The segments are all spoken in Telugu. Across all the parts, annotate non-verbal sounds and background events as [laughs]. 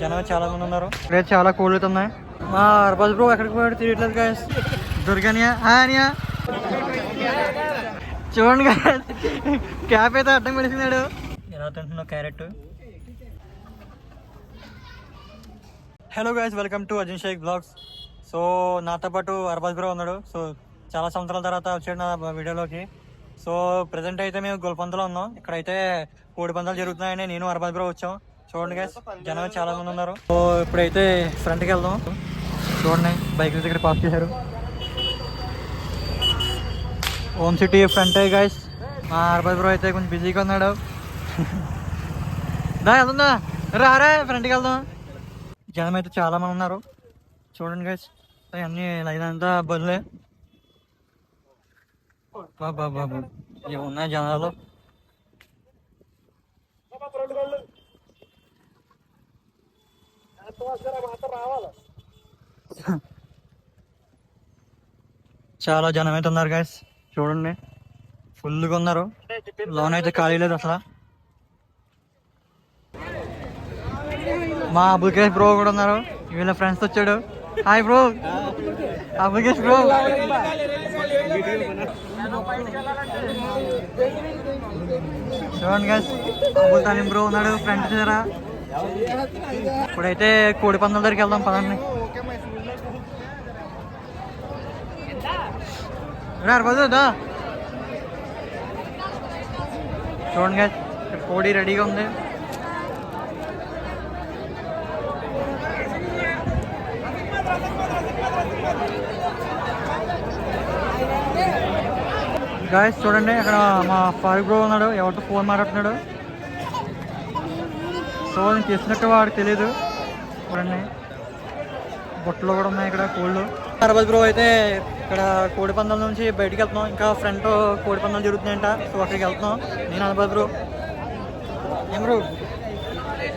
జనం చాలా మంది ఉన్నారు. ఇక్కడే చాలా కోళ్ళు ఉన్నాయి. మా అర్బజ్ బ్రో ఎక్కడికి పోయాడు తిరగట్లేదు గాయస్ దుర్గానియా హానియా. చూడండి. క్యాప్ అయితే అడ్డం పెడుతున్నాడు ఎలా తింటున్నావు carrot? Hello guys welcome to Arjun Sheikh blogs so నాతో పాటు అర్బాజ్ బ్రో ఉన్నాడు. సో చాలా సంవత్సరాల తర్వాత వచ్చాడు నా వీడియోలోకి. సో ప్రజెంట్ అయితే మేము గోల్పంతలో ఉన్నాం. ఇక్కడైతే కోడి పందాలు జరుగుతున్నాయని నేను అర్బాజ్ బ్రో వచ్చాం. చూడండి గైస్ జనం చాలా మంది ఉన్నారు. సో ఇప్పుడైతే ఫ్రంట్కి వెళ్దాం. చూడండి బైక్ దగ్గర పాస్ చేశారు. ఓమ్ సిటీ ఫ్రంట్ గైస్ మా అర్బాజ్ బ్రో అయితే కొంచెం బిజీగా ఉన్నాడు. [laughs] దా వెళ్తుందా రారా ఫ్రంట్కి వెళ్దాం. జనం అయితే చాలా మంది ఉన్నారు. చూడండి గైస్ అన్ని లైన్ అంతా బదులే బాబా బాబు ఏమున్నాయి జనాలు చాలా జనం అయితే ఉన్నారు గైస్ చూడండి. ఫుల్గా ఉన్నారు. లోన్ అయితే ఖాళీ లేదు అసలు. మా అబుకేష్ బ్రో కూడా ఉన్నారు. వీళ్ళ ఫ్రెండ్స్ వచ్చాడు. హాయ్ బ్రో అబుకేష్ బ్రో చూడండి గైస్ అబుల్ తాలిం బ్రో ఉన్నాడు. ఫ్రెండ్ చూసారా ఇప్పుడైతే కోడి పందుల దగ్గరికి వెళ్దాం పదండి. రా చూడండి గైస్ కోడి రెడీగా ఉంది. గాయస్ చూడండి అక్కడ మా ఫారూక్ బ్రో ఉన్నాడు ఎవరితో ఫోన్ మాట్లాడుతున్నాడు? సో నేను చేసినట్టు వాడికి తెలియదు చూడండి బొట్టలు కూడా ఉన్నాయి ఇక్కడ కోళ్ళు. హర్బల్ బ్రో అయితే ఇక్కడ కోడి పందాల నుంచి బయటికి వెళ్తున్నాం. ఇంకా ఫ్రంట్ కోడి పందాలు జరుగుతున్నాయంట సో అక్కడికి వెళ్తున్నాం. నేను హర్బల్ బ్రో. ఏం బ్రో?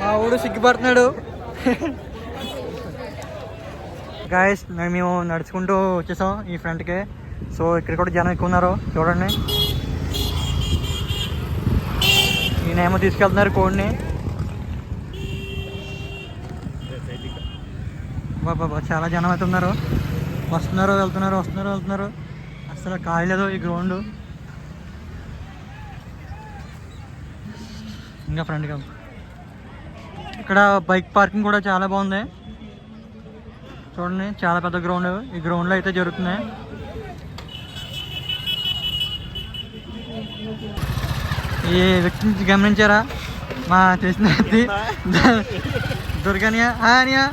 మా ఊడు సిగ్గుపడుతున్నాడు. గాయస్ మేము నడుచుకుంటూ వచ్చేసాం ఈ ఫ్రంట్కి సో ఇక్కడ కూడా జనం ఎక్కువ ఉన్నారు చూడండి. ఈయనేమో తీసుకెళ్తున్నారు కోడిని. బాబా చాలా జనం అయితే ఉన్నారు. వస్తున్నారు వెళ్తున్నారు వస్తున్నారు వెళ్తున్నారు. అసలు ఖాళీ లేదు ఈ గ్రౌండ్ ఇంకా వెళ్తాం ఇక్కడ బైక్ పార్కింగ్ కూడా చాలా బాగుంది. చూడండి చాలా పెద్ద గ్రౌండ్ ఈ గ్రౌండ్లో అయితే జరుగుతున్నాయి. ఈ వ్యక్తిని గమనించారా? మా తెలిసిన వ్యక్తి. [laughs] దుర్గానియా హానియా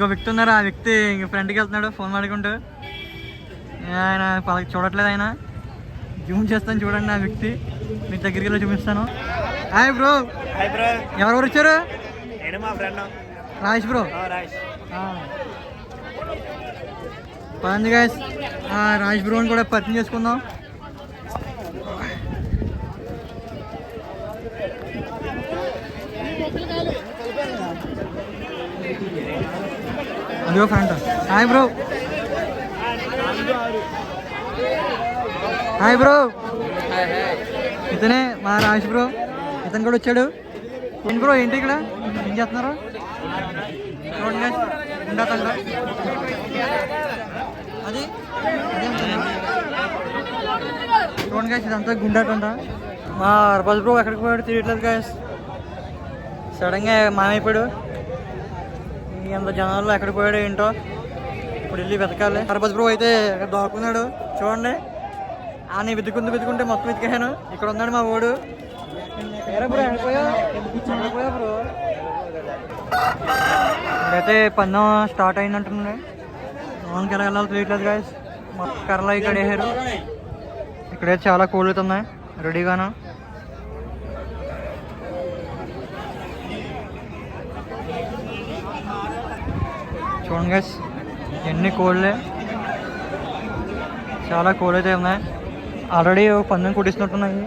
ఇంకో వ్యక్తి ఉన్నారు ఆ వ్యక్తి ఇంక ఫ్రెండ్కి వెళ్తున్నాడు. ఫోన్ మాడుకుంటూ ఆయన చూడట్లేదు ఆయన. జూమ్ చేస్తాను చూడండి ఆ వ్యక్తి. మీ దగ్గరికి వెళ్ళి చూపిస్తాను. హాయ్ బ్రో హాయ్ బ్రో ఎవరెవరు వచ్చారు? రాజేష్ బ్రో రాజ్ పదండి గాయస్ రాజ్ బ్రోని కూడా పరిచయం చేసుకుందాం. అదిగో front. Hi bro. Hi bro. ఇతనే మా రాజ్ బ్రో. ఇతను కూడా వచ్చాడు. ఏం బ్రో ఏంటి ఇక్కడ? ఏం చేస్తున్నారు? చూడండి ఉండా అది? చూడండి గాయస్ ఇదంతా గుండాటంట మా అర్బాజ్ బ్రో ఎక్కడికి పోయాడు తిరగట్లేదు గాయస్ సడన్గా మామైపోయాడు ఎంత జనాల్లో ఎక్కడికి పోయాడు ఏంటో ఇప్పుడు వెళ్ళి వెతకాలి. అర్బజ్ బ్రో అయితే అక్కడ దాక్కున్నాడు. చూడండి. అని వెతుకుంటూ వెతుకుంటే మొత్తం వెతికాను ఇక్కడ ఉన్నాడు మా ఓడు బ్రో ఇక్కడైతే పందెం స్టార్ట్ అయిందంటుంది లోన్కి ఎలా వెళ్ళాలో తెలియట్లేదు గాయస్ కర్రలు ఇక్కడ వేసారు ఇక్కడైతే చాలా కోళ్ళు ఉన్నాయి రెడీగాను చూడండి గైస్ ఎన్ని కోళ్ళే. చాలా కోళ్ళు అయితే ఉన్నాయి ఆల్రెడీ పందెం కుట్టిస్తున్నట్టున్నాయి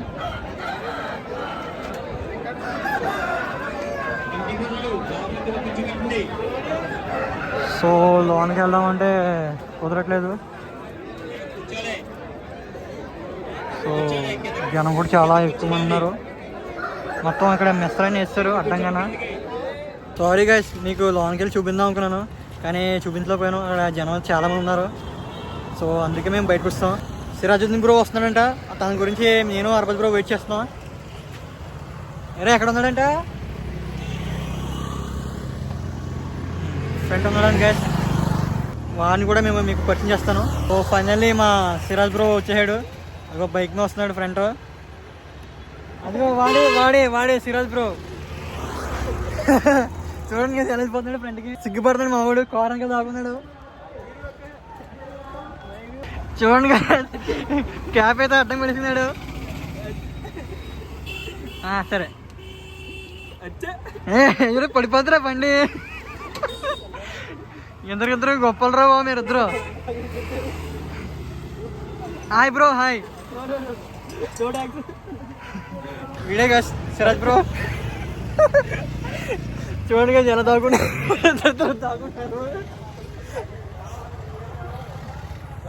సో లోన్కి వెళ్దామంటే కుదరట్లేదు. సో జనం కూడా చాలా ఎక్కువ మంది ఉన్నారు. మొత్తం ఇక్కడ మెస్తలన్నీ వేస్తారు అడ్డంగాన. సారీ గైస్ మీకు లోన్కి వెళ్ళి చూపిందాం అనుకున్నాను. కానీ చూపించలేకపోయాను అక్కడ జనం చాలామంది ఉన్నారు. సో అందుకే మేము బయటకు వస్తాం సిరాజుద్దీన్ బ్రో వస్తున్నాడంట. తన గురించి నేను అరపతి బ్రో వెయిట్ చేస్తున్నాం. అరే ఎక్కడ ఉన్నాడంట? ఫ్రెండ్ ఉన్నాడు గైస్ వాడిని కూడా మేము మీకు పరిచయం చేస్తాను. సో ఫైనల్లీ మా సిరాజ్ బ్రో వచ్చేసాడు. అదిగో బైక్ మీద వస్తున్నాడు ఫ్రంట్ అదిగో వాడే వాడే వాడే సిరాజ్ బ్రో. [laughs] చూడండి కదా ఎలా వెళ్ళిపోతున్నాడు ఫ్రంట్కి సిగ్గుపడుతున్నాడు మా వాడు ఆగున్నాడు చూడండి కదా క్యాప్ అయితే అడ్డం పెడుతున్నాడు. సరే. ఏ పడిపోతురా బండి? ఇద్దరు గొప్పలు రావు మీరిద్దరు. Hi bro hi. వీడే సిరాజ్ బ్రో. చూడండి కానీ ఎలా దాగుంటారు దాగుంటారు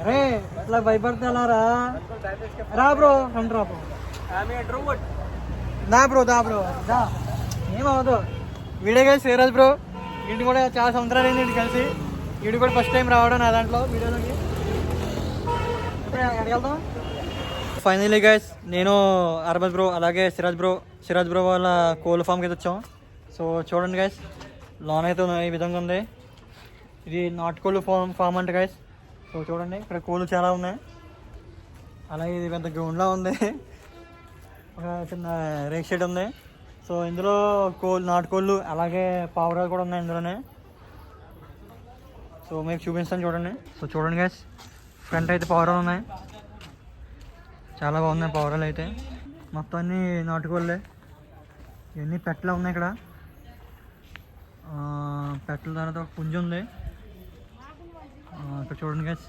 అరే అట్లా భయపడుతున్నా రా రా బ్రో రండి రా బ్రో. దా బ్రో దా బ్రో దా. ఏమవదు వీడియో కలిసి సేరాజ్ బ్రో. వీడిని కూడా చాలా సంవత్సరాలు అయింది వీడి కలిసి. వీడి కూడా ఫస్ట్ టైం రావడం నా దాంట్లో వీడియోలోకి. వెళ్దాం ఫైనలీ గైస్ నేను అరబజ్ బ్రో అలాగే సిరాజ్ బ్రో సిరాజ్ బ్రో వాళ్ళ కోళ్ళ ఫామ్కి అయితే వచ్చాం. సో చూడండి గైస్ లోన్ అయితే ఈ విధంగా ఉంది. ఇది నాటుకోళ్ళు ఫామ్ ఫామ్ అంటే గైస్ సో చూడండి ఇక్కడ కోళ్ళు చాలా ఉన్నాయి. అలాగే ఇది పెద్ద గ్రౌండ్లా ఉంది. ఒక చిన్న రేక్ షెడ్ ఉంది. సో ఇందులో కోళ్ళు నాటుకోళ్ళు అలాగే పావురాలు కూడా ఉన్నాయి ఇందులోనే. సో మీకు చూపిస్తాను చూడండి. సో చూడండి గైస్ ఫ్రంట్ అయితే పావురాలు ఉన్నాయి. చాలా బాగున్నాయి పావురాలు అయితే. మొత్తం అన్ని నాటుకోళ్ళే. ఇవన్నీ పెట్టలు ఉన్నాయి ఇక్కడ? పెట్టల తర్వాత ఒక పుంజు ఉంది. ఇక్కడ చూడండి గైస్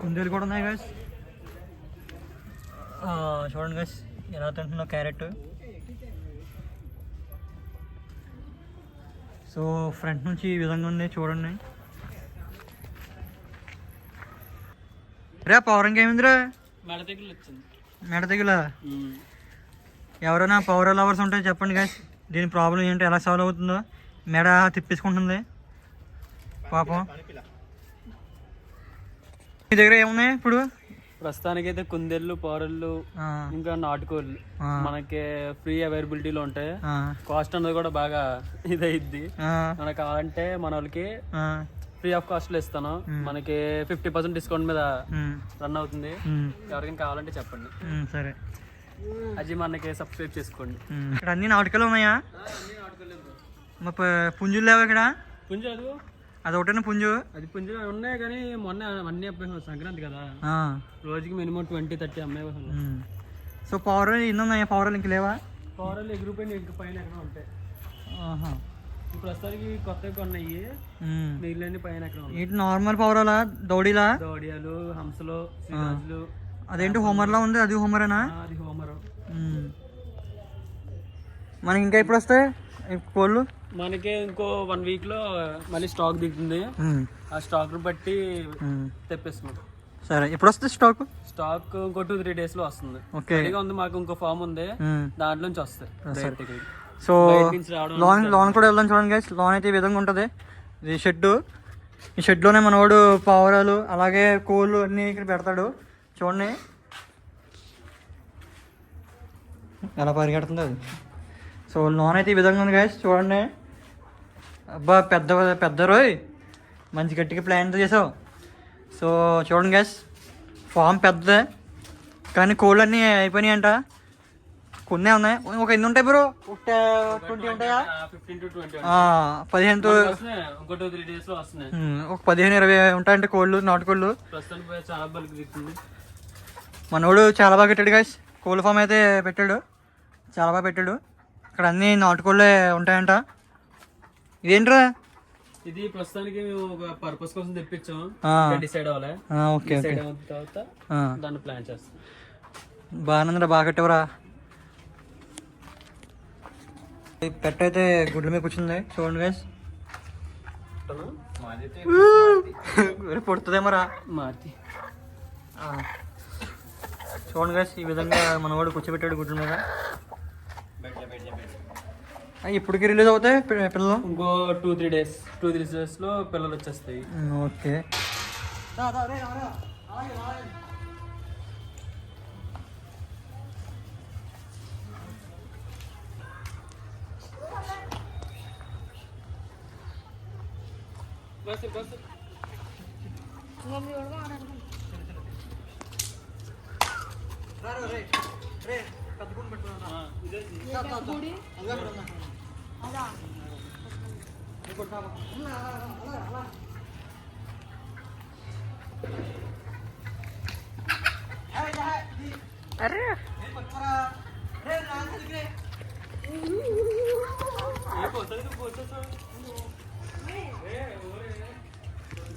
కుందేలు కూడా ఉన్నాయి గైస్ చూడండి గైస్ ఎలా తింటుందో క్యారెట్. సో ఫ్రంట్ నుంచి ఈ విధంగా ఉంది చూడండి. రే పౌరం ఏమిందిరా మెడ తెగులు వచ్చింది. మెడ తెగుల ఎవరైనా పౌర లవర్స్ ఉంటే చెప్పండి గైస్ దీని ప్రాబ్లం ఏంటో ఎలా సాల్వ్ అవుతుందో మెడ తిప్పేసుకుంటుంది. పాపం. మీ దగ్గర ఏమున్నాయి ఇప్పుడు? ప్రస్తుతానికి అయితే కుందేళ్ళు పౌరళ్ళు ఇంకా నాటుకోళ్ళు. మనకి ఫ్రీ అవైలబిలిటీలో ఉంటాయి కాస్ట్ అనేది కూడా బాగా ఇదైద్ది. మనకు కావాలంటే మన వాళ్ళకి ఫ్రీ ఆఫ్ కాస్ట్లో ఇస్తాను. మనకి ఫిఫ్టీ పర్సెంట్ డిస్కౌంట్ మీద రన్ అవుతుంది. ఎవరికైనా కావాలంటే చెప్పండి. సరే. అది మనకి సబ్స్క్రైబ్ చేసుకోండి. ఇక్కడ అన్ని నాటకాలు ఉన్నాయా? మా పుంజులు లేవు ఇక్కడ? పుంజు అది అది ఒకటేనా పుంజు? అది పుంజు ఉన్నాయి కానీ మొన్న అన్ని అబ్బాయి సంక్రాంతి కదా. రోజుకి మినిమం ట్వంటీ థర్టీ అమ్మాయి. సో పౌరాలు ఎన్ని ఉన్నాయా? పౌరాలు ఇంక లేవా? పౌరాలు ఎగిరిపోయిన ఇంక పైన ఎక్కడ ఉంటాయి. ప్రస్తుతానికి కొత్తగా కొన్నాయి. మిగిలిన పైన ఎక్కడ ఏంటి నార్మల్ పౌరాలా దౌడీలా? దోడియాలు హంసలు శ్రీరాజులు అదేంటి హోమర్లా ఉంది? అది హోమరేనా? అది హోమరు. మనకి ఇంకా ఎప్పుడు వస్తాయి? ఈ కోళ్ళు? మనకి ఇంకో వన్ వీక్లో మళ్ళీ స్టాక్ దిగుతుంది. ఆ స్టాక్ బట్టి ఉమ్. తెప్పిస్తున్నాం సరే ఎప్పుడు వస్తుంది స్టాక్? స్టాక్ ఇంకో టూ త్రీ డేస్లో వస్తుంది. ఓకే. ఉంది మాకు ఇంకో ఫామ్ ఉంది. దాంట్లో నుంచి వస్తాయి. సో లోన్ లోన్ కూడా వెళ్దాం చూడండి గైస్ లోన్ అయితే ఈ విధంగా ఉంటుంది. ఇది షెడ్ ఈ షెడ్లోనే మనవాడు పావురాలు అలాగే కోళ్ళు అన్నీ ఇక్కడ పెడతాడు. చూడండి. ఎలా పరిగెడుతుంది అది? సో లోన్ అయితే ఈ విధంగా ఉంది గైస్ చూడండి. అబ్బా పెద్ద పెద్ద రోయ్. మంచి గట్టిగా ప్లాన్ చేసావు. సో చూడండి గైస్ ఫామ్ పెద్దదే. కానీ కోళ్ళు అన్నీ అయిపోయినాయి అంట కొన్ని ఉన్నాయి. ఒక ఎన్ని ఉంటాయి బ్రో ఒక ట్వంటీ ఉంటాయా? పదిహేను ఒక పదిహేను ఇరవై ఉంటాయంటే కోళ్ళు నాటుకోళ్ళు ప్రస్తుతానికి పోయి చాలా బల్క్ దిగుతుంది మనోడు చాలా బాగా పెట్టాడు గాయస్ కోళ్ళ ఫామ్ అయితే పెట్టాడు చాలా బాగా పెట్టాడు ఇక్కడ అన్ని నాటుకోళ్ళే ఉంటాయంట ఇదేంట్రా ఇది ప్రస్తుతానికి మేము ఒక పర్పస్ కోసం తెప్పించాం డిసైడ్ అవ్వలే ఓకే ఓకే డిసైడ్ అయిన తర్వాత ఆ, దాన్ని ప్లాన్ చేస్తాం బాగా కట్టేవరా ఈ పెట్ట అయితే గుడ్ల మీద కూర్చుంది చూడండి గైస్ పుడుతుందేమో రా మారుతి ఆ. చూడండి guys, ఈ విధంగా మనవాడు కూర్చోబెట్టాడు గుడ్ల మీద. ఇప్పటికి రిలీజ్ అవుతాయి పిల్లలు? ఇంకో two three days two three డేస్లో పిల్లలు వచ్చేస్తాయి. ఉమ్, ఓకే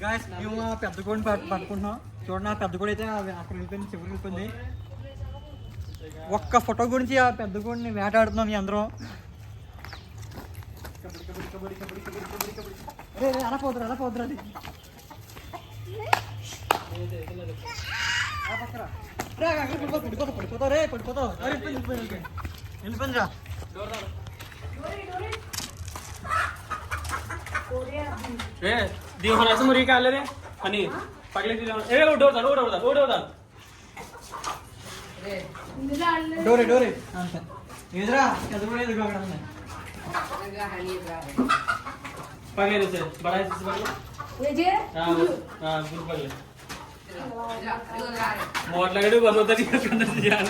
గాయస్ మేము ఆ పెద్ద కోడిని పట్- పట్టుకుంటున్నాం. చూడండి ఆ పెద్ద కోడి అయితే అక్కడ వెళ్ళిపోయింది చివరికి వెళ్ళిపోయింది ఒక్క ఫోటో గురించి ఆ పెద్ద గుడిని వేటాడుతున్నాం అందరం అలా పోతురు అలా పోతురు అది పడిపోతావు రే పడిపోతావు వెళ్ళిపోయింది రా ఏ మురికి అని పగిలేదు డోర్ దాడు ಡೋರೆ ಡೋರೆ ಅಂತ ಇದ್ರ ಅದ್ರ ಮೇಲೆ ಇದ್ರ ಕಾರಣ ಪಗಲೆ ಸರ್ ಬಡಾಯ ಸರ್ ಬಗಲೆ ವಿಜಯ ಹಾ ಹಾ ಗುಡ್ ಬಗಲೆ മോട്ടിലങ്ങോട്ട് വന്നോട്ടി ഞാൻ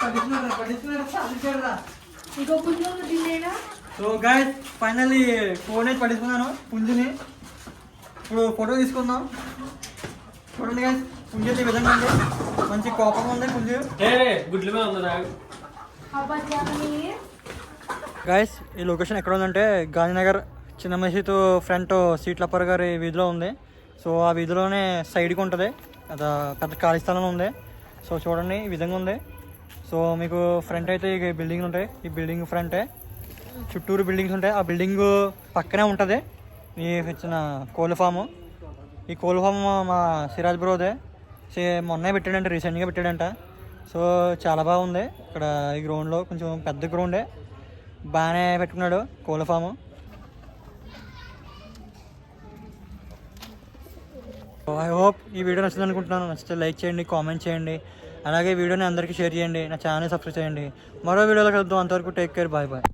പഠിക്കുന്നതാ പഠിക്കുന്നതാ സാധിച്ചതാ ഇതൊക്കെ సో గాయస్ ఫైనల్లీ ఫోన్ అయితే పట్టించుకున్నాను పుంజుని. ఇప్పుడు ఫోటో తీసుకుందాం. చూడండి గాయస్ పుంజు అయితే విధంగా ఉంది. మంచి కోపంగా ఉంది పుంజు. గుడ్లు గాయస్ ఈ లొకేషన్ ఎక్కడ ఉందంటే గాంధీనగర్ చిన్న మసీదు ఫ్రంట్ సీట్లప్పర్ గారి వీధిలో ఉంది. సో ఆ వీధిలోనే సైడ్కి ఉంటుంది. అది పెద్ద ఖాళీ స్థలంలో ఉంది. సో చూడండి ఈ విధంగా ఉంది. సో మీకు ఫ్రంట్ అయితే ఈ బిల్డింగ్ ఉంటాయి. ఈ బిల్డింగ్ ఫ్రంటే చుట్టూరు బిల్డింగ్స్ ఉంటాయి. ఆ బిల్డింగ్ పక్కనే ఉంటుంది. ఈ ఇచ్చిన కోళ్ళ ఫాము. ఈ కోళ్ళ ఫామ్ మా సిరాజ్ బ్రోదే. సే మొన్నే పెట్టాడంట రీసెంట్గా పెట్టాడంట. సో చాలా బాగుంది. ఇక్కడ ఈ గ్రౌండ్లో కొంచెం పెద్ద గ్రౌండే. బాగానే పెట్టుకున్నాడు కోళ్ళ ఫాము. ఐ హోప్ ఈ వీడియో నచ్చింది అనుకుంటున్నాను. నచ్చితే లైక్ చేయండి కామెంట్ చేయండి. అలాగే వీడియోని అందరికీ షేర్ చేయండి. నా ఛానల్ సబ్స్క్రైబ్ చేయండి. మరో వీడియోలో కలుద్దాం. అంతవరకు టేక్ కేర్. Bye bye.